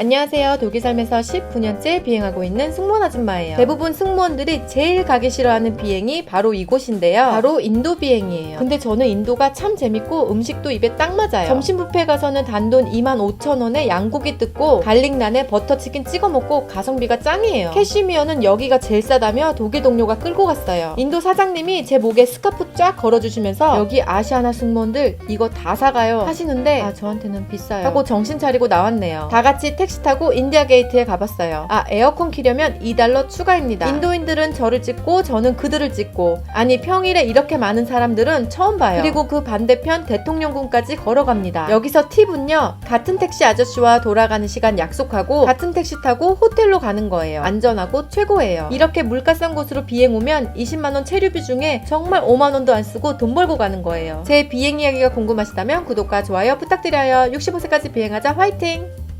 안녕하세요. 독일 삶에서 19년째 비행하고 있는 승무원 아줌마예요. 대부분 승무원들이 제일 가기 싫어하는 비행이 바로 이곳인데요. 바로 인도 비행이에요. 근데 저는 인도가 참 재밌고 음식도 입에 딱 맞아요. 점심 뷔페 가서는 단돈 25,000원에 양고기 뜯고 갈릭난에 버터치킨 찍어 먹고 가성비가 짱이에요. 캐시미어는 여기가 제일 싸다며 독일 동료가 끌고 갔어요. 인도 사장님이 제 목에 스카프 쫙 걸어주시면서 여기 아시아나 승무원들 이거 다 사가요 하시는데 아 저한테는 비싸요 하고 정신 차리고 나왔네요. 다 같이 택시 타고 인디아 게이트에 가봤어요. 아 에어컨 키려면 2달러 추가입니다. 인도인들은 저를 찍고 저는 그들을 찍고 아니 평일에 이렇게 많은 사람들은 처음 봐요. 그리고 그 반대편 대통령궁까지 걸어갑니다. 여기서 팁은요 같은 택시 아저씨와 돌아가는 시간 약속하고 같은 택시 타고 호텔로 가는 거예요. 안전하고 최고예요. 이렇게 물가 싼 곳으로 비행 오면 20만 원 체류비 중에 정말 5만 원도 안 쓰고 돈 벌고 가는 거예요. 제 비행 이야기가 궁금하시다면 구독과 좋아요 부탁드려요. 65세까지 비행하자 화이팅!